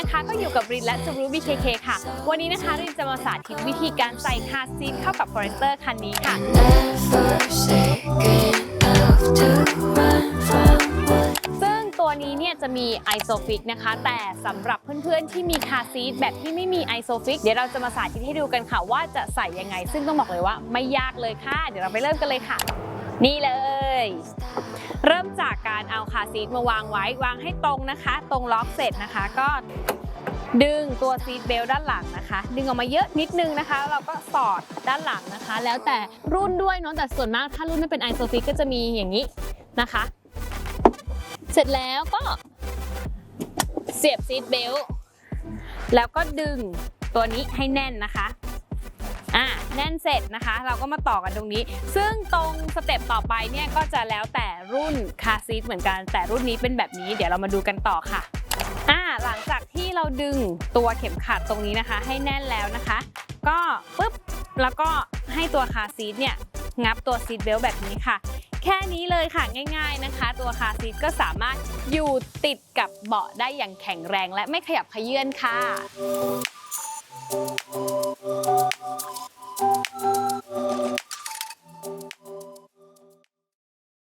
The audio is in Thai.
นะคะ ก็อยู่กับรินและจูรู BKK ค่ะ วันนี้นะคะรินจะมาสาธิตวิธีการใส่คาร์ซีทเข้ากับ Forester คันนี้ค่ะ ซึ่งตัวนี้เนี่ยจะมีไอโซฟิกนะคะ แต่สำหรับเพื่อนๆที่มีคาร์ซีทแบบที่ไม่มีไอโซฟิกเดี๋ยวเราจะมาสาธิตให้ดูกันค่ะ ว่าจะใส่ยังไง ซึ่งต้องบอกเลยว่าไม่ยากเลยค่ะ เดี๋ยวเราไปเริ่มกันเลยค่ะ นี่เลย เริ่มจาก การเอาคาซีทมาวางไว้วางให้ตรงนะคะ ตรงล็อกเสร็จนะคะ ก็ดึงตัวซีทเบลด้านหลังนะคะ ดึงออกมาเยอะนิดนึงนะคะแล้วเราก็สอดด้านหลังนะคะ แล้วแต่รุ่นด้วยเนาะแต่ส่วนมากถ้ารุ่นไม่เป็นไอโซฟิกก็จะมีอย่างนี้นะคะ เสร็จแล้วก็เสียบซีทเบลต์แล้วก็ดึงตัวนี้ให้แน่นนะคะ แน่นเสร็จนะคะ เราก็มาต่อกันตรงนี้ ซึ่งตรงสเต็ปต่อไปเนี่ยก็จะแล้วแต่รุ่นคาซีทเหมือนกัน แต่รุ่นนี้เป็นแบบนี้เดี๋ยวเรามาดูกันต่อค่ะอ่าหลังจากที่เราดึงตัวเข็มขัดตรงนี้นะคะ ให้แน่นแล้วนะคะ ก็ปุ๊บแล้วก็ให้ตัวคาซีทเนี่ยงับตัวซีทเบลต์แบบนี้ค่ะ แค่นี้เลยค่ะง่ายๆนะคะ ตัวคาซีทก็สามารถอยู่ติดกับเบาะได้อย่างแข็งแรงและไม่ขยับเขยื่อนค่ะ